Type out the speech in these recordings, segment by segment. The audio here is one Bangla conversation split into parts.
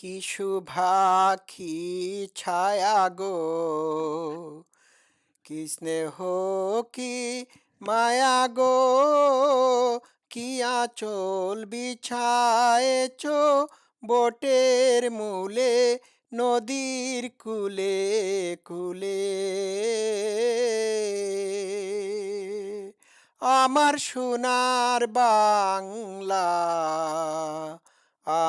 কি শুভা কি ছায়া গো। কি স্নেহ, কি মায়া গো। কি আচল বিছায়েছ বটের মূলে, নদীর কুলে কুলে। আমার সোনার বাংলা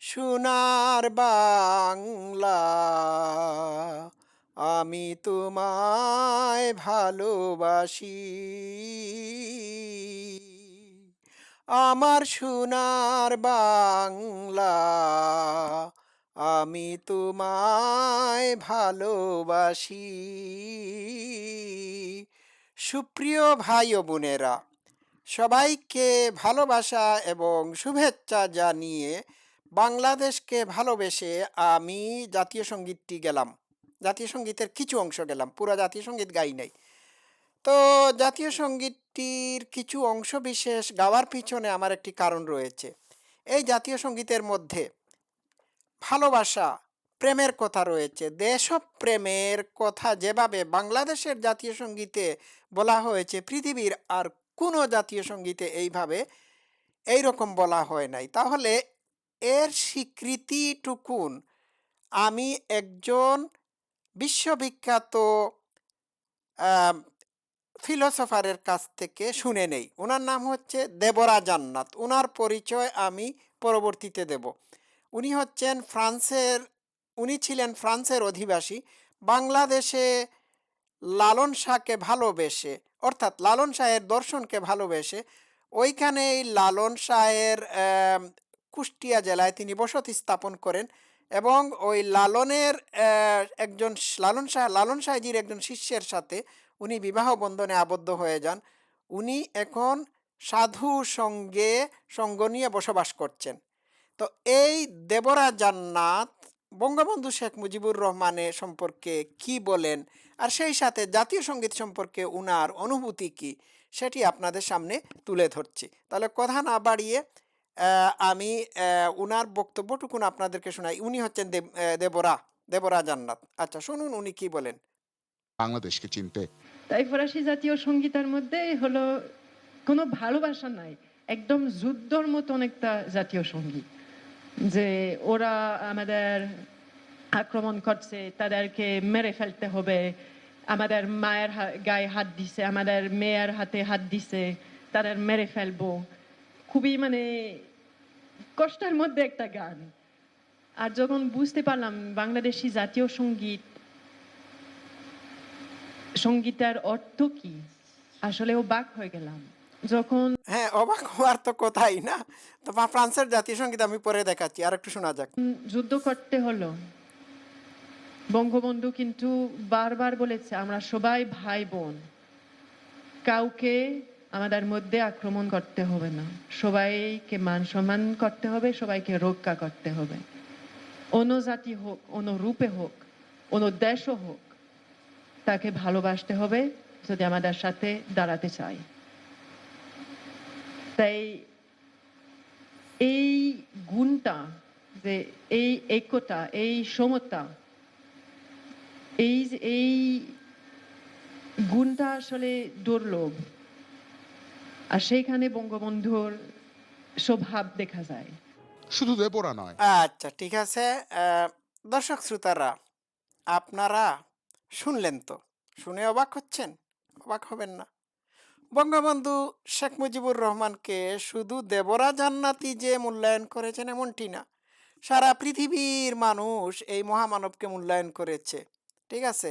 সোনার বাংলা। আমি তোমায় ভালোবাসি। আমার সোনার বাংলা। আমি তোমায় ভালোবাসি। সুপ্রিয় ভাই ও বোনেরা, সবাইকে ভালোবাসা এবং শুভেচ্ছা জানিয়ে বাংলাদেশকে ভালোবেসে আমি জাতীয় সঙ্গীতটি গেলাম। জাতীয় সঙ্গীতের কিছু অংশ গেলাম, পুরো জাতীয় সংগীত গাই নাই। তো জাতীয় সঙ্গীতটির কিছু অংশ বিশেষ গাওয়ার পিছনে আমার একটি কারণ রয়েছে। এই জাতীয় সঙ্গীতের মধ্যে ভালোবাসা, প্রেমের কথা রয়েছে। দেশপ্রেমের কথা যেভাবে বাংলাদেশের জাতীয় সঙ্গীতে বলা হয়েছে, পৃথিবীর আর কোনো জাতীয় সঙ্গীতে এইভাবে এই রকম বলা হয় নাই। তাহলে এর স্বীকৃতিটুকুন আমি একজন বিশ্ববিখ্যাত ফিলোসফারের কাছ থেকে শুনে নেই। ওনার নাম হচ্ছে দেবরা জান্নাত। ওনার পরিচয় আমি পরবর্তীতে দেব। উনি হচ্ছেন ফ্রান্সের, উনি ছিলেন ফ্রান্সের অধিবাসী। বাংলাদেশে লালন শাহকে ভালোবেসে, অর্থাৎ লালন শাহের দর্শনকে ভালোবেসে, ওইখানেই লালন শাহের কুষ্টিয়া জেলায় তিনি বসতি স্থাপন করেন এবং ওই লালনের একজন লালন শাহ, লালন শাহজির একজন শিষ্যের সাথে উনি বিবাহ বন্ধনে আবদ্ধ হয়ে যান। উনি এখন সাধু সঙ্গে সঙ্গ নিয়ে বসবাস করছেন। তো এই দেবরা জান্নাত বঙ্গবন্ধু শেখ মুজিবুর রহমানের সম্পর্কে কি বলেন? আর সেই সাথে জাতীয় সংগীত সম্পর্কে উনার অনুভূতি কি? সেটি আপনাদের সামনে তুলে ধরছি। তাহলে কথা না বাড়িয়ে আমি উনার বক্তব্যটুকুন আপনাদেরকে শোনাই। উনি হচ্ছেন দেবরা দেবরা জান্নাত। আচ্ছা শুনুন উনি কি বলেন। বাংলাদেশকে চিনতে। তাই ফরাসি জাতীয় সঙ্গীতের মধ্যে হলো কোনো ভালোবাসা নাই একদম যুদ্ধর মতন একটা জাতীয় সংগীত। যে ওরা আমাদের আক্রমণ করছে তাদেরকে মেরে ফেলতে হবে আমাদের মায়ের গায়ে হাত দিছে আমাদের মেয়ের হাতে হাত দিছে তাদের মেরে ফেলব। খুবই মানে কষ্টের মধ্যে একটা গান। আর যখন বুঝতে পারলাম বাংলাদেশি জাতীয় সংগীত সঙ্গীতের অর্থ কি আসলে ও বাক হয়ে গেলাম। যখন হ্যাঁ অবাক হওয়ার তো কথাই না। তো ফ্রান্সের জাতীয় সংগীত আমি পরে দেখাচ্ছি আর একটু শোনা যাক। যুদ্ধ করতে হলো। বঙ্গবন্ধু কিন্তু বারবার বলেছে আমরা সবাই ভাই বোন কাউকে আমাদের মধ্যে আক্রমণ করতে হবে না। সবাইকে মান সম্মান করতে হবে, সবাইকে রক্ষা করতে হবে। অন্য জাতি হোক, অন্য রূপে হোক, অন্য দেশও হোক, তাকে ভালোবাসতে হবে যদি আমাদের সাথে দাঁড়াতে চাই তাই এই গুণটা যে এই একতা, এই সমতা, এই এই গুণটা আসলে দুর্লভ। আর সেইখানে বঙ্গবন্ধুর স্বভাব দেখা যায়। শুধু দেবরা নয়। আচ্ছা ঠিক আছে। দর্শক শ্রোতারা আপনারা শুনলেন তো? শুনে অবাক হচ্ছেন? অবাক হবেন না? বঙ্গবন্ধু শেখ মুজিবুর রহমানকে শুধু দেবরা জান্নাতি যে মূল্যায়ন করেছেন এমনটি না সারা পৃথিবীর মানুষ এই মহামানবকে মূল্যায়ন করেছে। ঠিক আছে?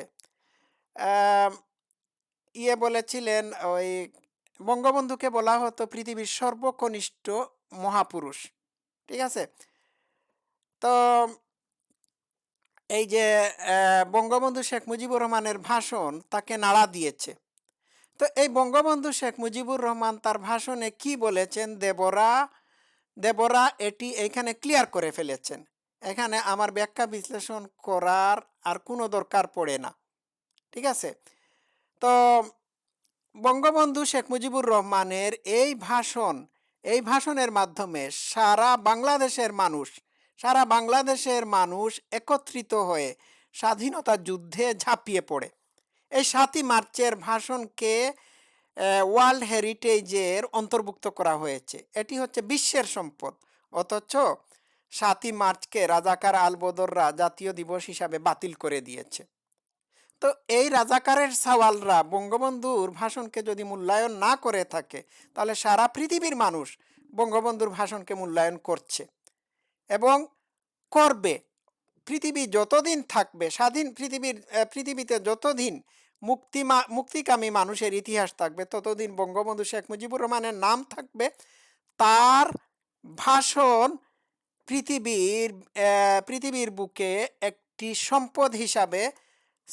ইয়ে বলেছিলেন ওই বঙ্গবন্ধুকে বলা হতো পৃথিবীর সর্বকনিষ্ঠ মহাপুরুষ। ঠিক আছে? তো এই যে বঙ্গবন্ধু শেখ মুজিবুর রহমানের ভাষণ তাকে নাড়া দিয়েছে। তো এই বঙ্গবন্ধু শেখ মুজিবুর রহমান তার ভাষণে কি বলেছেন? দেবরা দেবরা, এটি এইখানে ক্লিয়ার করে ফেলেছেন। এখানে আমার ব্যাখ্যা বিশ্লেষণ করার আর কোনো দরকার পড়ে না। ঠিক আছে? তো বঙ্গবন্ধু শেখ মুজিবুর রহমানের এই ভাষণ, এই ভাষণের মাধ্যমে সারা বাংলাদেশের মানুষ, সারা বাংলাদেশের মানুষ একত্রিত হয়ে স্বাধীনতা যুদ্ধে ঝাঁপিয়ে পড়ে। এই সাতই মার্চের ভাষণকে ওয়ার্ল্ড হেরিটেজের অন্তর্ভুক্ত করা হয়েছে। এটি হচ্ছে বিশ্বের সম্পদ। অথচ সাতই মার্চকে রাজাকার আলবদররা জাতীয় দিবস হিসাবে বাতিল করে দিয়েছে। তো এই রাজাকারের সাওয়ালরা বঙ্গবন্ধুর ভাষণকে যদি মূল্যায়ন না করে থাকে, তাহলে সারা পৃথিবীর মানুষ বঙ্গবন্ধুর ভাষণকে মূল্যায়ন করছে এবং করবে। পৃথিবী যতদিন থাকবে, স্বাধীন পৃথিবীর পৃথিবীতে যতদিন মুক্তিমা, মুক্তিকামী মানুষের ইতিহাস থাকবে, ততদিন বঙ্গবন্ধু শেখ মুজিবুর রহমানের নাম থাকবে, তার ভাষণ পৃথিবীর পৃথিবীর বুকে একটি সম্পদ হিসাবে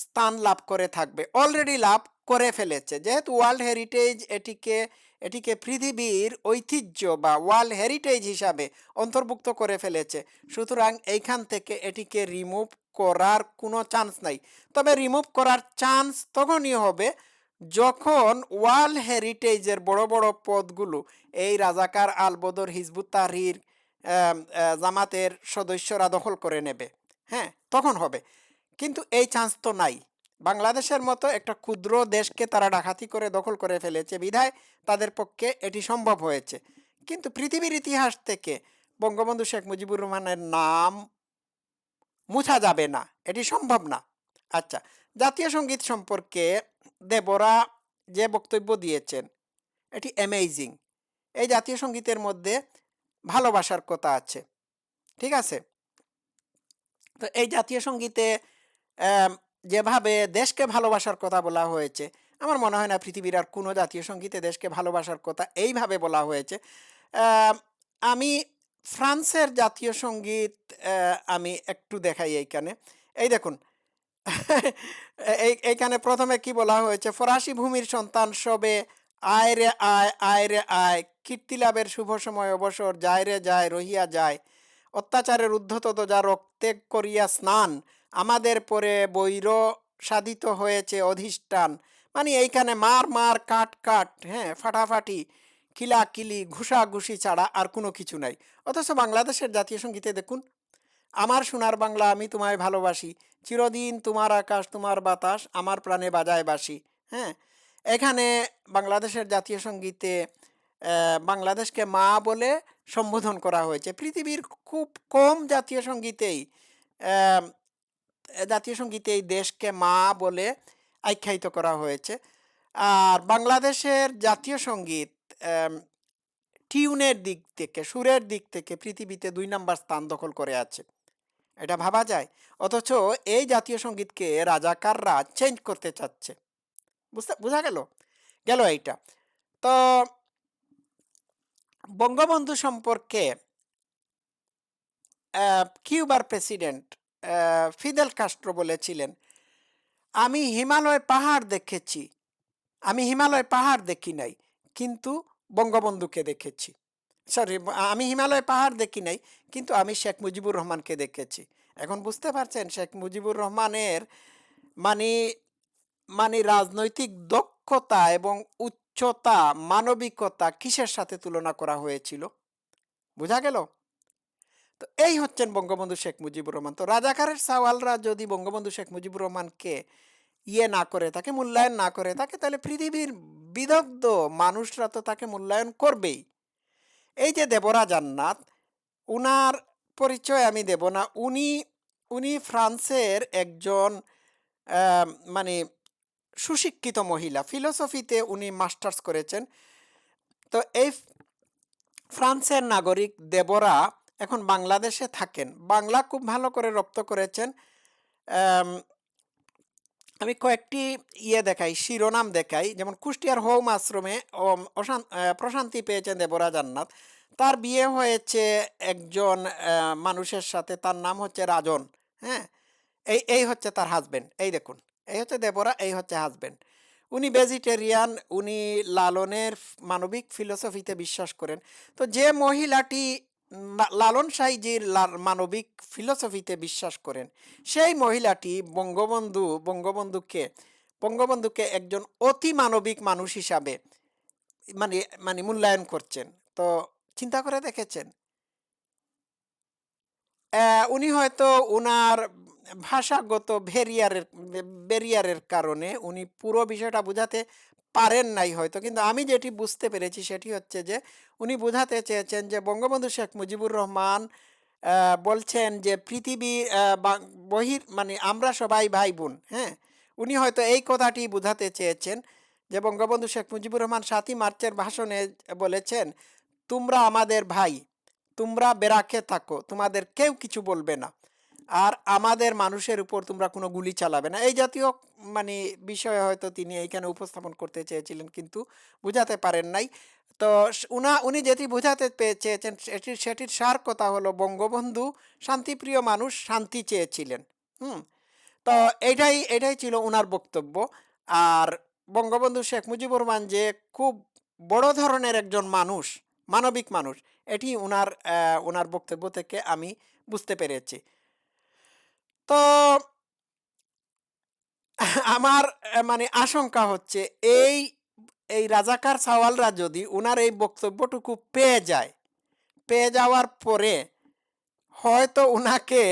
স্থান লাভ করে থাকবে। অলরেডি লাভ করে ফেলেছে। যেহেতু ওয়ার্ল্ড হেরিটেজ এটিকে এটিকে পৃথিবীর ঐতিহ্য বা ওয়ার্ল্ড হেরিটেজ হিসাবে অন্তর্ভুক্ত করে ফেলেছে। সুতরাং এইখান থেকে এটিকে রিমুভ করার কোনো চান্স নাই। তবে রিমুভ করার চান্স তখনই হবে যখন ওয়ার্ল্ড হেরিটেজের বড় বড় পদগুলো, এই রাজাকার আলবদর হিজবুত তাহরির জামাতের সদস্যরা দখল করে নেবে। হ্যাঁ তখন হবে। কিন্তু এই চান্স তো নাই। বাংলাদেশের মতো একটা ক্ষুদ্র দেশকে তারা ডাকাতি করে দখল করে ফেলেছে, বিধায় তাদের পক্ষে এটি সম্ভব হয়েছে। কিন্তু পৃথিবীর ইতিহাস থেকে বঙ্গবন্ধু শেখ মুজিবুর রহমানের নাম মুছা যাবে না, এটি সম্ভব না। আচ্ছা জাতীয় সংগীত সম্পর্কে দেবরা যে বক্তব্য দিয়েছেন, এটি অ্যামেজিং এই জাতীয় সঙ্গীতের মধ্যে ভালোবাসার কথা আছে, ঠিক আছে? তো এই জাতীয় সঙ্গীতে যেভাবে দেশকে ভালোবাসার কথা বলা হয়েছে, আমার মনে হয় না পৃথিবীর আর কোনো জাতীয় সঙ্গীতে দেশকে ভালোবাসার কথা এইভাবে বলা হয়েছে। আমি ফ্রান্সের জাতীয় সংগীত আমি একটু দেখাই এইখানে। এই দেখুন, এই, এইখানে প্রথমে কি বলা হয়েছে? ফরাসি ভূমির সন্তান সবে আয় রে আয় আয় রে আয়, কীর্তি লাভের শুভ সময় অবসর, যায় রে যায়, রহিয়া যায়, অত্যাচারের উদ্ধত যা রক্তে করিয়া স্নান আমাদের পরে বৈর সাধিত হয়েছে অধিষ্ঠান। মানে এইখানে মার মার, কাট কাট হ্যাঁ ফাটাফাটি কিলাকিলি ঘুষাঘুষি ছাড়া আর কোনো কিছু নাই। অথচ বাংলাদেশের জাতীয় সঙ্গীতে দেখুন, আমার সোনার বাংলা আমি তোমায় ভালোবাসি, চিরদিন তোমার আকাশ, তোমার বাতাস, আমার প্রাণে বাজায় বাসি হ্যাঁ? এখানে বাংলাদেশের জাতীয় সঙ্গীতে বাংলাদেশকে মা বলে সম্বোধন করা হয়েছে। পৃথিবীর খুব কম জাতীয় সঙ্গীতেই জাতীয় সঙ্গীতে এই দেশকে মা বলে আখ্যায়িত করা হয়েছে। আর বাংলাদেশের জাতীয় সংগীত টিউনের দিক থেকে, সুরের দিক থেকে পৃথিবীতে দুই নম্বর স্থান দখল করে আছে। এটা ভাবা যায়? অথচ এই জাতীয় সঙ্গীতকে রাজাকাররা চেঞ্জ করতে চাচ্ছে। বুঝতে, বোঝা গেল? গেল এইটা। তো বঙ্গবন্ধু সম্পর্কে কিউবার প্রেসিডেন্ট ফিদেল কাস্ট্রো বলেছিলেন, আমি হিমালয় পাহাড় দেখেছি। আমি হিমালয় পাহাড় দেখি নাই, কিন্তু বঙ্গবন্ধুকে দেখেছি। সরি আমি হিমালয় পাহাড় দেখি নাই, কিন্তু আমি শেখ মুজিবুর রহমানকে দেখেছি। এখন বুঝতে পারছেন, শেখ মুজিবুর রহমানের মানে মানে রাজনৈতিক দক্ষতা এবং উচ্চতা, মানবিকতা কিসের সাথে তুলনা করা হয়েছিল? বোঝা গেল? তো এই হচ্ছেন বঙ্গবন্ধু শেখ মুজিবুর রহমান। তো রাজাকারের সাওয়ালরা যদি বঙ্গবন্ধু শেখ মুজিবুর রহমানকে ইয়ে না করে, তাকে মূল্যায়ন না করে, তাকে তাহলে পৃথিবীর বিদগ্ধ মানুষরা তো তাকে মূল্যায়ন করবেই। এই যে দেবরা জান্নাত, উনার পরিচয় আমি দেব না। উনি উনি ফ্রান্সের একজন মানে সুশিক্ষিত মহিলা। ফিলোসফিতে উনি মাস্টার্স করেছেন। তো এই ফ্রান্সের নাগরিক দেবরা এখন বাংলাদেশে থাকেন। বাংলা খুব ভালো করে রপ্ত করেছেন। আমি কয়েকটি ইয়ে দেখাই, শিরোনাম দেখাই। যেমন কুষ্টিয়ার হোম আশ্রমে প্রশান্তি পেয়েছেন দেবরা জান্নাত। তার বিয়ে হয়েছে একজন মানুষের সাথে, তার নাম হচ্ছে রাজন। হ্যাঁ? এই এই হচ্ছে তার হাজবেন্ড এই দেখুন, এই হচ্ছে দেবরা, এই হচ্ছে হাজবেন্ড উনি ভেজিটেরিয়ান উনি লালনের মানবিক ফিলোসফিতে বিশ্বাস করেন। তো যে মহিলাটি লালন সাইজির মানবিক ফিলোসফিতে বিশ্বাস করেন। সেই মহিলাটি বঙ্গবন্ধু, বঙ্গবন্ধুকে বঙ্গবন্ধুকে একজন অতি মানবিক মানুষ হিসাবে মানে মানে মূল্যায়ন করছেন। তো চিন্তা করে দেখেছেন? উনি হয়তো উনার ভাষাগত ভেরিয়ারের ব্যারিয়ারের কারণে উনি পুরো বিষয়টা বোঝাতে পারেন নাই হয়তো। কিন্তু আমি যেটি বুঝতে পেরেছি সেটি হচ্ছে যে, উনি বোঝাতে চেয়েছেন যে, বঙ্গবন্ধু শেখ মুজিবুর রহমান বলছেন যে, পৃথিবী বহির মানে আমরা সবাই ভাই বোন হ্যাঁ? উনি হয়তো এই কথাটি বোঝাতে চেয়েছেন যে, বঙ্গবন্ধু শেখ মুজিবুর রহমান সাতই মার্চের ভাষণে বলেছেন, তোমরা আমাদের ভাই, তোমরা বেরাকে থাকো, তোমাদের কেউ কিছু বলবে না। আর আমাদের মানুষের উপর তোমরা কোনো গুলি চালাবে না। এই জাতীয় মানে বিষয়ে হয়তো তিনি এইখানে উপস্থাপন করতে চেয়েছিলেন, কিন্তু বুঝাতে পারেন নাই। তো উনা, উনি যেটি বোঝাতে চেয়েছেন সেটির সেটির সার কথা হলো বঙ্গবন্ধু শান্তিপ্রিয় মানুষ শান্তি চেয়েছিলেন। হুম? তো এটাই এটাই ছিল উনার বক্তব্য। আর বঙ্গবন্ধু শেখ মুজিবুর রহমান যে খুব বড় ধরনের একজন মানুষ, মানবিক মানুষ, এটি উনার ওনার বক্তব্য থেকে আমি বুঝতে পেরেছি। তো আমার মানে আশঙ্কা হচ্ছে এই এই রাজাকার সাওয়ালরা যদি ওনার এই বক্তব্যটুকু পেয়ে যায়, পেয়ে যাওয়ার পরে হয়তো ওনাকে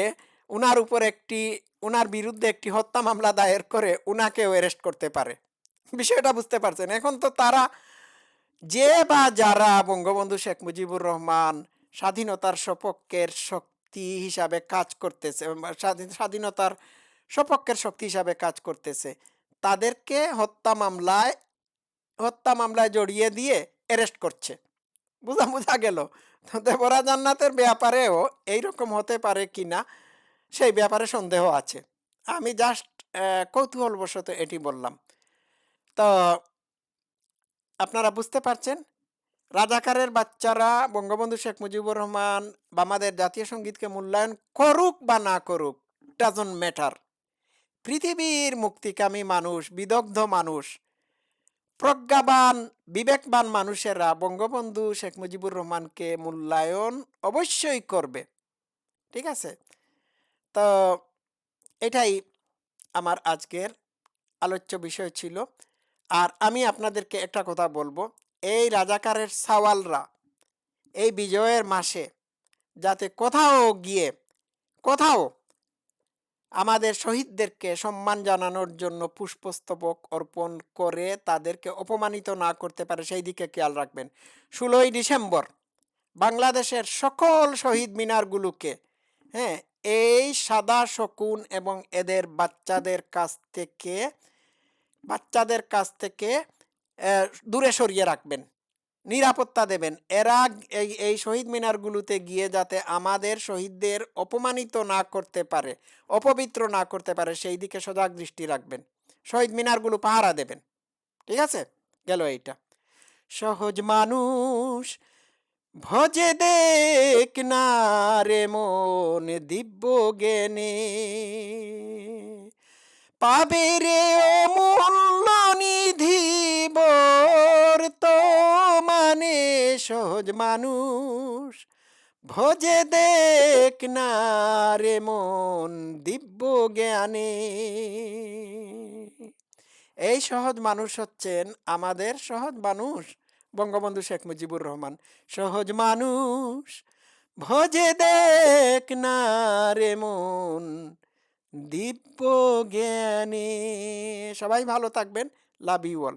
ওনার উপর একটি ওনার বিরুদ্ধে একটি হত্যা মামলা দায়ের করে উনাকেও অ্যারেস্ট করতে পারে। বিষয়টা বুঝতে পারছেন? এখন তো তারা যে বা যারা বঙ্গবন্ধু শেখ মুজিবুর রহমান স্বাধীনতার সপক্ষের শক্তি হিসাবে কাজ করতেছে স্বাধীনতার সপক্ষের শক্তি হিসাবে কাজ করতেছে। তাদেরকে হত্যা মামলায় হত্যা মামলায় জড়িয়ে দিয়ে অ্যারেস্ট করছে। বুঝা বুঝা গেল। তো দেবরা জান্নাতের ব্যাপারেও এইরকম হতে পারে কি না, সেই ব্যাপারে সন্দেহ আছে। আমি জাস্ট কৌতূহলবশত এটি বললাম। তো আপনারা বুঝতে পারছেন রাজাকারের বাচ্চারা বঙ্গবন্ধু শেখ মুজিবুর রহমান বা আমাদের জাতীয় সঙ্গীতকে মূল্যায়ন করুক বা না করুক ডাজন ম্যাটার পৃথিবীর মুক্তিকামী মানুষ, বিদগ্ধ মানুষ, প্রজ্ঞাবান, বিবেকবান মানুষেরা বঙ্গবন্ধু শেখ মুজিবুর রহমানকে মূল্যায়ন অবশ্যই করবে। ঠিক আছে? তো এটাই আমার আজকের আলোচ্য বিষয় ছিল। আর আমি আপনাদেরকে একটা কথা বলব। এই রাজাকারের সাওয়ালরা এই বিজয়ের মাসে যাতে কোথাও গিয়ে, কোথাও আমাদের শহীদদেরকে সম্মান জানানোর জন্য পুষ্পস্তবক অর্পণ করে তাদেরকে অপমানিত না করতে পারে, সেই দিকে খেয়াল রাখবেন। ষোলোই ডিসেম্বর, বাংলাদেশের সকল শহীদ মিনারগুলোকে হ্যাঁ এই সাদা শকুন এবং এদের বাচ্চাদের কাছ থেকে, বাচ্চাদের কাছ থেকে দূরে সরিয়ে রাখবেন। নিরাপত্তা দেবেন। এরা এই এই শহীদ মিনারগুলোতে গিয়ে যাতে আমাদের শহীদদের অপমানিত না করতে পারে, অপবিত্র না করতে পারে, সেই দিকে সজাগ দৃষ্টি রাখবেন। শহীদ মিনারগুলো পাহারা দেবেন। ঠিক আছে? গেল এইটা। সহজ মানুষ, ভজে দেখ না রে মন দিব্য জ্ঞানে। পাবে রে অমূল্য নিধি তো মানে সহজ মানুষ। ভজে দেখ না রে মন দিব্য জ্ঞানে। এই সহজ মানুষ হচ্ছেন আমাদের সহজ মানুষ বঙ্গবন্ধু শেখ মুজিবুর রহমান। সহজ মানুষ, ভজে দেখ না রে মন দিব্য জ্ঞানে। সবাই ভালো থাকবেন, লাভ ইউ অল।